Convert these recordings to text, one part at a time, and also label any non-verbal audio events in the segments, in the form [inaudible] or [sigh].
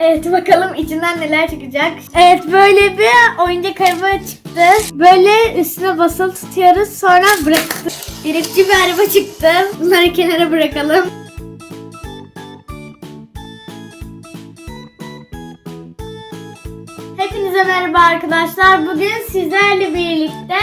Evet bakalım içinden neler çıkacak. Evet böyle bir oyuncak araba çıktı. Böyle üstüne basılı tutuyoruz sonra bıraktık. Birikçi bir araba çıktı. Bunları kenara bırakalım. Hepinize merhaba arkadaşlar. Bugün sizlerle birlikte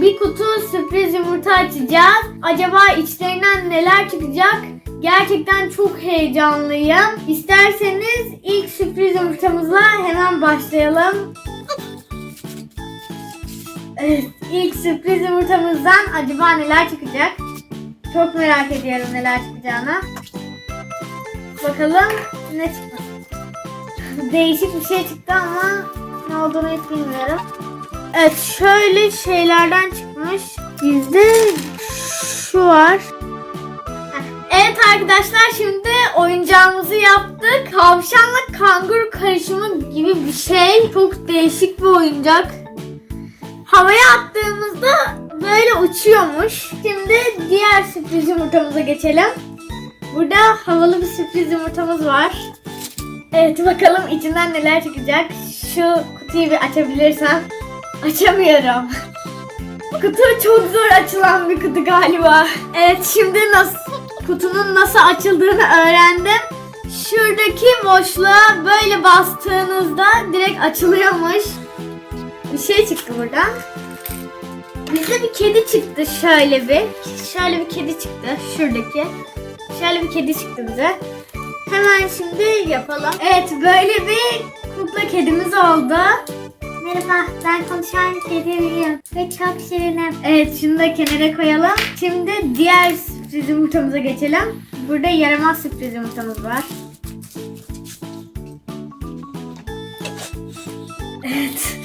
bir kutu sürpriz yumurta açacağız. Acaba içlerinden neler çıkacak? Gerçekten çok heyecanlıyım. İsterseniz ilk sürpriz yumurtamızla hemen başlayalım. Evet, ilk sürpriz yumurtamızdan acaba neler çıkacak? Çok merak ediyorum neler çıkacağını. Bakalım ne çıkmış. [laughs] Değişik bir şey çıktı ama ne olduğunu hiç bilmiyorum. Evet şöyle şeylerden çıkmış. Bizde şu var. Arkadaşlar şimdi oyuncağımızı yaptık. Tavşanla kanguru karışımı gibi bir şey. Çok değişik bir oyuncak. Havaya attığımızda böyle uçuyormuş. Şimdi diğer sürpriz yumurtamıza geçelim. Burada havalı bir sürpriz yumurtamız var. Evet bakalım içinden neler çıkacak. Şu kutuyu bir açabilirsem. Açamıyorum. [laughs] Kutu çok zor açılan bir kutu galiba. Evet şimdi nasıl kutunun nasıl açıldığını öğrendim. Şuradaki boşluğa böyle bastığınızda direkt açılıyormuş. Bir şey çıktı buradan. Bizde bir kedi çıktı şöyle bir. Şöyle bir kedi çıktı şuradaki. Şöyle bir kedi çıktı bize. Hemen şimdi yapalım. Evet böyle bir kukla kedimiz oldu. Merhaba ben konuşan kediyim ve çok şirinim. Evet şunu da kenara koyalım. Şimdi diğer sürpriz yumurtamıza geçelim. Burada yaramaz sürpriz yumurtamız var. Evet.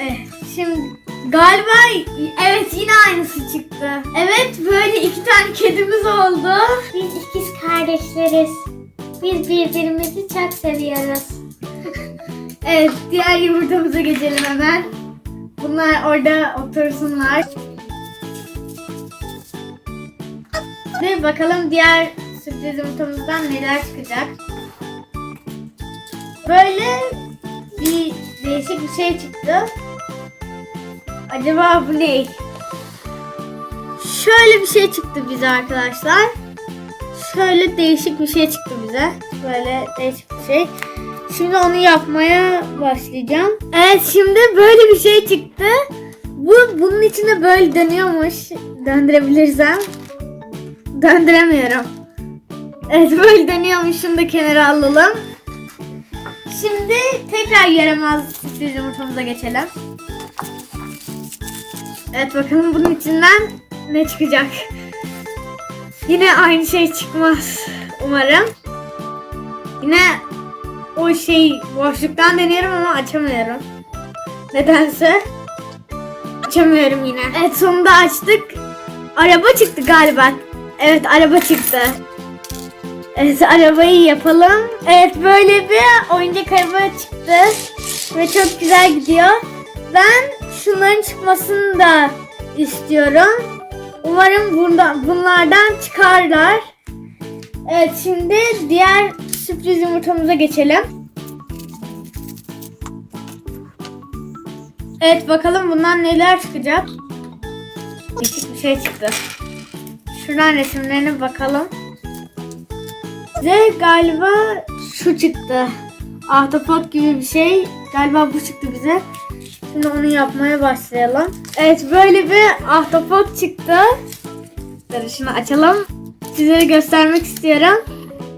Evet şimdi galiba evet yine aynısı çıktı. Evet böyle iki tane kedimiz oldu. Biz ikiz kardeşleriz. Biz birbirimizi çok seviyoruz. Evet, diğer yumurtamıza geçelim hemen. Bunlar orada otursunlar. Ve bakalım diğer sürpriz yumurtamızdan neler çıkacak. Böyle bir değişik bir şey çıktı. Acaba bu ne? Şöyle bir şey çıktı bize arkadaşlar. Şöyle değişik bir şey çıktı bize. Böyle değişik bir şey. Şimdi onu yapmaya başlayacağım. Evet şimdi böyle bir şey çıktı. Bu bunun içinde böyle dönüyormuş. Döndürebilirsem. Döndüremiyorum. Evet böyle dönüyormuş. Şunu da kenara alalım. Şimdi tekrar yaramaz sürpriz yumurtamıza geçelim. Evet bakalım bunun içinden ne çıkacak. Yine aynı şey çıkmaz umarım. Yine o şey boşluktan deniyorum ama açamıyorum. Nedense. Açamıyorum yine. Evet sonunda açtık. Araba çıktı galiba. Evet araba çıktı. Evet arabayı yapalım. Evet böyle bir oyuncak araba çıktı. Ve çok güzel gidiyor. Ben şunların çıkmasını da istiyorum. Umarım bundan, bunlardan çıkarlar. Evet şimdi diğer sürpriz yumurtamıza geçelim. Evet bakalım bundan neler çıkacak. Değişik bir şey çıktı. Şuradan resimlerine bakalım. Ve galiba şu çıktı. Ahtapot gibi bir şey. Galiba bu çıktı bize. Şimdi onu yapmaya başlayalım. Evet böyle bir ahtapot çıktı. Dur şunu açalım. Size göstermek istiyorum.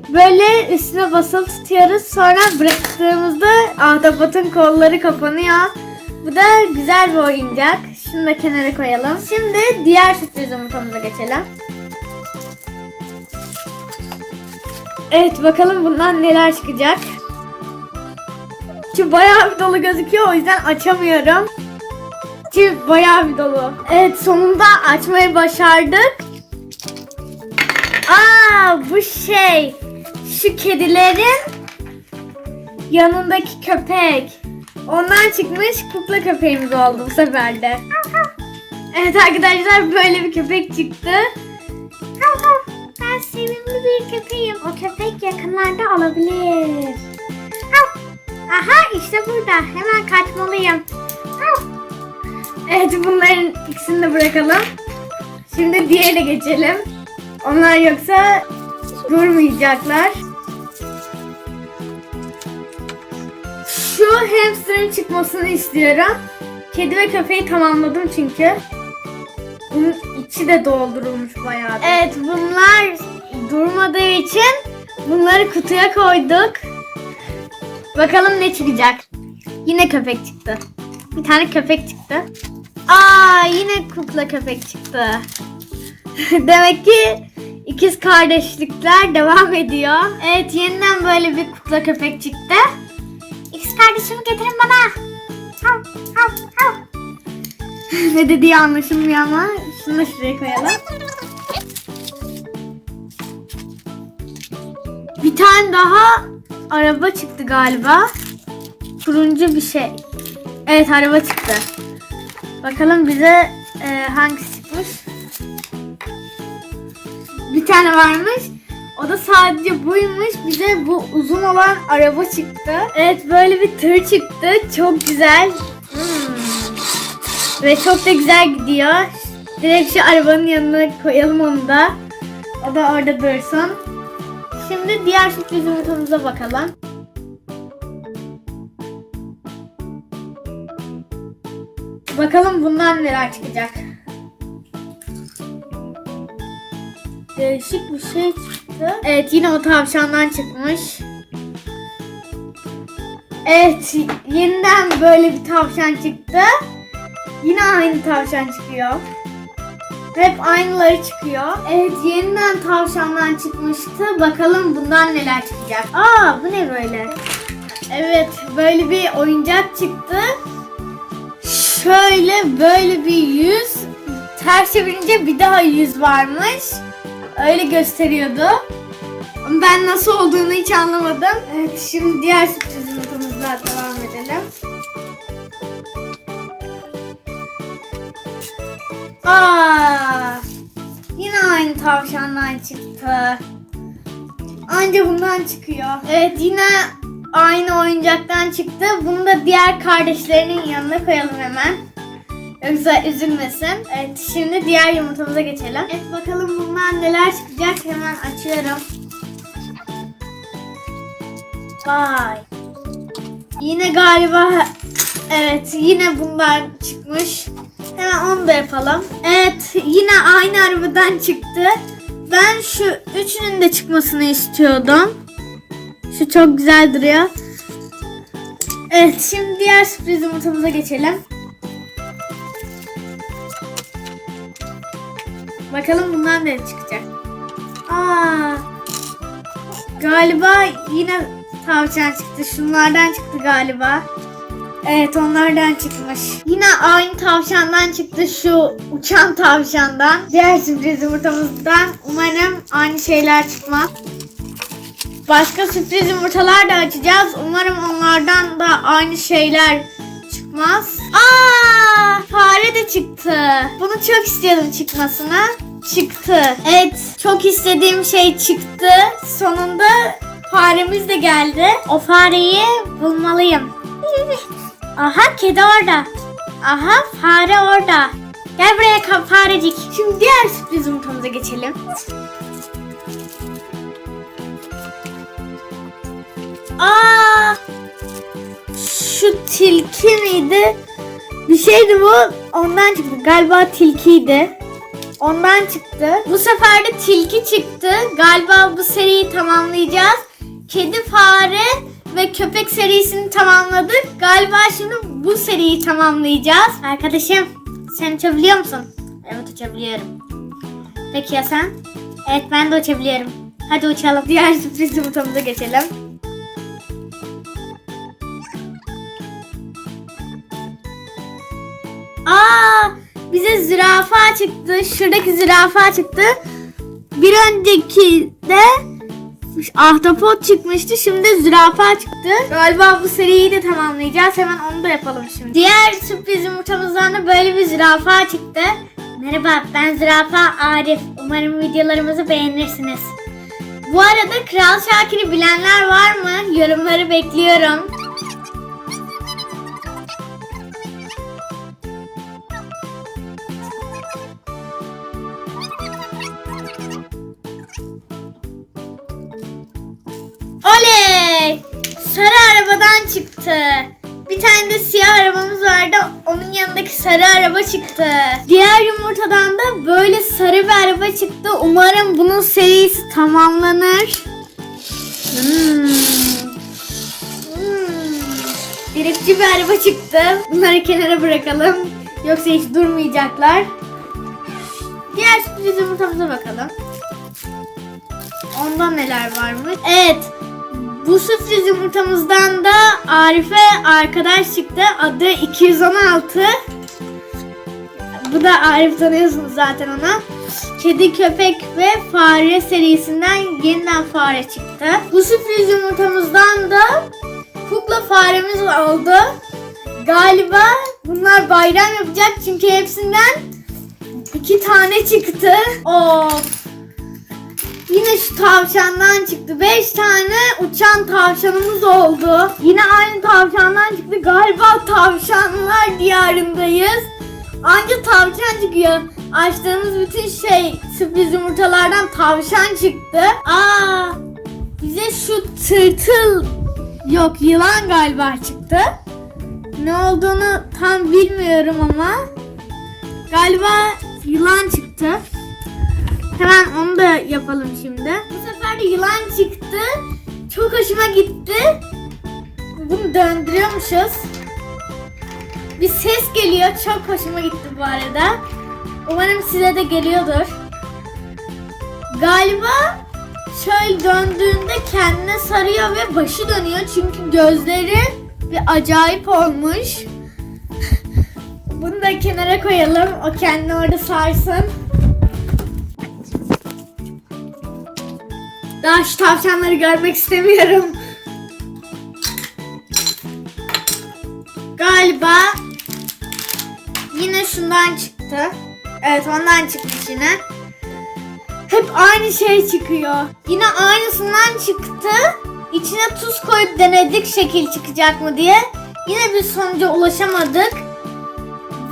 Böyle üstüne basılı tutuyoruz. Sonra bıraktığımızda ahtapotun kolları kapanıyor. Bu da güzel bir oyuncak. Şunu da kenara koyalım. Şimdi diğer sürpriz yumurtamıza geçelim. Evet bakalım bundan neler çıkacak. Çünkü bayağı bir dolu gözüküyor o yüzden açamıyorum. Çünkü bayağı bir dolu. Evet sonunda açmayı başardık. Aa bu şey. Şu kedilerin yanındaki köpek. Ondan çıkmış kukla köpeğimiz oldu bu sefer de. Evet arkadaşlar böyle bir köpek çıktı. Köpeğim. O köpek yakınlarda olabilir. Aha işte burada. Hemen kaçmalıyım. Evet bunların ikisini de bırakalım. Şimdi diğerine geçelim. Onlar yoksa durmayacaklar. Şu hamsterın çıkmasını istiyorum. Kedi ve köpeği tamamladım çünkü. Bunun içi de doldurulmuş bayağı. Evet bunlar durmadığı için bunları kutuya koyduk. Bakalım ne çıkacak. Yine köpek çıktı. Bir tane köpek çıktı. Aa yine kukla köpek çıktı. [laughs] Demek ki ikiz kardeşlikler devam ediyor. Evet yeniden böyle bir kukla köpek çıktı. İkiz kardeşimi getirin bana. Hav. Hav. Hav. ne dediği anlaşılmıyor ama şunu da şuraya koyalım. Bir tane daha araba çıktı galiba. Turuncu bir şey. Evet araba çıktı. Bakalım bize e, hangisi çıkmış. Bir tane varmış. O da sadece buymuş. Bize bu uzun olan araba çıktı. Evet böyle bir tır çıktı. Çok güzel. Hmm. Ve çok da güzel gidiyor. Direkt şu arabanın yanına koyalım onu da. O da orada dursun. Şimdi diğer sürpriz yumurtamıza bakalım. Bakalım bundan neler çıkacak. Değişik bir şey çıktı. Evet yine o tavşandan çıkmış. Evet yeniden böyle bir tavşan çıktı. Yine aynı tavşan çıkıyor. Hep aynıları çıkıyor. Evet yeniden tavşandan çıkmıştı. Bakalım bundan neler çıkacak. Aa bu ne böyle? Evet böyle bir oyuncak çıktı. Şöyle böyle bir yüz. Ters çevirince bir daha yüz varmış. Öyle gösteriyordu. Ben nasıl olduğunu hiç anlamadım. Evet şimdi diğer sürpriz yumurtamızla devam edelim. Aa, yine aynı tavşandan çıktı. Anca bundan çıkıyor. Evet yine aynı oyuncaktan çıktı. Bunu da diğer kardeşlerinin yanına koyalım hemen. Yoksa üzülmesin. Evet şimdi diğer yumurtamıza geçelim. Evet bakalım bundan neler çıkacak hemen açıyorum. Vay. Yine galiba evet yine bundan çıkmış. Hemen onu da yapalım. Evet yine aynı arabadan çıktı. Ben şu üçünün de çıkmasını istiyordum. Şu çok güzel duruyor. Evet şimdi diğer sürpriz yumurtamıza geçelim. Bakalım bundan ne çıkacak. Aa, galiba yine tavşan çıktı. Şunlardan çıktı galiba. Evet onlardan çıkmış. Yine aynı tavşandan çıktı şu uçan tavşandan. Diğer sürpriz yumurtamızdan umarım aynı şeyler çıkmaz. Başka sürpriz yumurtalar da açacağız. Umarım onlardan da aynı şeyler çıkmaz. Aa, fare de çıktı. Bunu çok istiyordum çıkmasını. Çıktı. Evet, çok istediğim şey çıktı. Sonunda faremiz de geldi. O fareyi bulmalıyım. [laughs] Aha kedi orada. Aha fare orada. Gel buraya farecik. Şimdi diğer sürpriz yumurtamıza geçelim. Aa! Şu tilki miydi? Bir şeydi bu. Ondan çıktı. Galiba tilkiydi. Ondan çıktı. Bu sefer de tilki çıktı. Galiba bu seriyi tamamlayacağız. Kedi, fare ve köpek serisini tamamladık. Galiba şimdi bu seriyi tamamlayacağız. Arkadaşım sen uçabiliyor musun? Evet uçabiliyorum. Peki ya sen? Evet ben de uçabiliyorum. Hadi uçalım. Diğer [laughs] sürpriz yumurtamıza geçelim. Aa, bize zürafa çıktı. Şuradaki zürafa çıktı. Bir önceki de ahtapot çıkmıştı. Şimdi zürafa çıktı. Galiba bu seriyi de tamamlayacağız. Hemen onu da yapalım şimdi. Diğer sürpriz yumurtamızdan da böyle bir zürafa çıktı. Merhaba ben zürafa Arif. Umarım videolarımızı beğenirsiniz. Bu arada Kral Şakir'i bilenler var mı? Yorumları bekliyorum. Arabadan çıktı. Bir tane de siyah arabamız vardı. Onun yanındaki sarı araba çıktı. Diğer yumurtadan da böyle sarı bir araba çıktı. Umarım bunun serisi tamamlanır. Hmm. Hmm. Bir araba çıktı. Bunları kenara bırakalım. Yoksa hiç durmayacaklar. Diğer sürpriz yumurtamıza bakalım. Onda neler varmış? Evet. Bu sürpriz yumurtamızdan da Arif'e arkadaş çıktı. Adı 216. Bu da Arif tanıyorsunuz zaten onu. Kedi, köpek ve fare serisinden yeniden fare çıktı. Bu sürpriz yumurtamızdan da kukla faremiz oldu. Galiba bunlar bayram yapacak çünkü hepsinden iki tane çıktı. Of. Yine şu tavşandan çıktı. 5 tane uçan tavşanımız oldu. Yine aynı tavşandan çıktı. Galiba tavşanlar diyarındayız. Anca tavşan çıkıyor. Açtığımız bütün şey sürpriz yumurtalardan tavşan çıktı. Aa, bize şu tırtıl yok yılan galiba çıktı. Ne olduğunu tam bilmiyorum ama galiba yılan çıktı. Hemen da yapalım şimdi. Bu sefer yılan çıktı. Çok hoşuma gitti. Bunu döndürüyormuşuz. Bir ses geliyor. Çok hoşuma gitti bu arada. Umarım size de geliyordur. Galiba şöyle döndüğünde kendine sarıyor ve başı dönüyor. Çünkü gözleri bir acayip olmuş. [laughs] Bunu da kenara koyalım. O kendini orada sarsın. Daha şu tavşanları görmek istemiyorum. Galiba yine şundan çıktı. Evet ondan çıkmış yine. Hep aynı şey çıkıyor. Yine aynısından çıktı. İçine tuz koyup denedik şekil çıkacak mı diye. Yine bir sonuca ulaşamadık.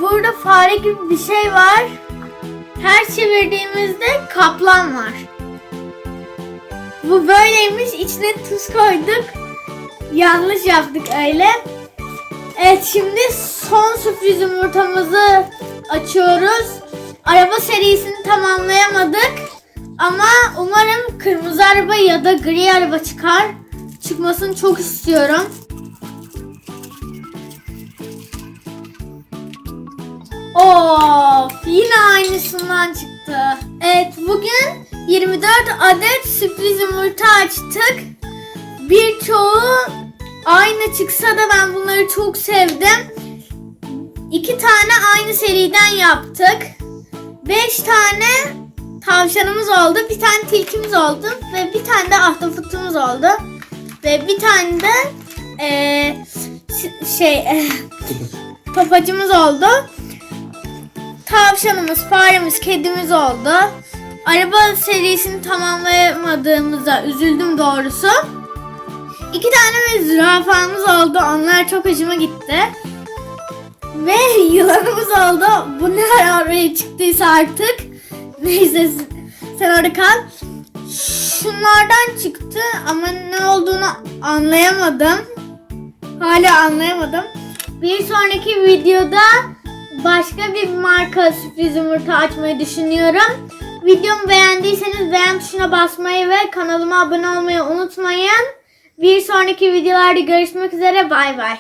Burada fare gibi bir şey var. Her çevirdiğimizde kaplan var. Bu böyleymiş. İçine tuz koyduk. Yanlış yaptık öyle. Evet şimdi son sürpriz yumurtamızı açıyoruz. Araba serisini tamamlayamadık. Ama umarım kırmızı araba ya da gri araba çıkar. Çıkmasını çok istiyorum. Of yine aynısından çıktı. Evet bugün 24 adet sürpriz yumurta açtık. Birçoğu aynı çıksa da ben bunları çok sevdim. İki tane aynı seriden yaptık. Beş tane tavşanımız oldu. Bir tane tilkimiz oldu. Ve bir tane de ahtapotumuz oldu. Ve bir tane de eee, ş- şey eee, [laughs] papacımız oldu. Tavşanımız, faremiz, kedimiz oldu. Araba serisini tamamlayamadığımıza üzüldüm doğrusu. İki tane de zürafamız oldu. Onlar çok hoşuma gitti. Ve [laughs] yılanımız oldu. Bu ne ara oraya çıktıysa artık. [laughs] Neyse sen orada kal. Şunlardan çıktı ama ne olduğunu anlayamadım. Hala anlayamadım. Bir sonraki videoda başka bir marka sürpriz yumurta açmayı düşünüyorum. Videomu beğendiyseniz beğen tuşuna basmayı ve kanalıma abone olmayı unutmayın. Bir sonraki videolarda görüşmek üzere. Bay bay.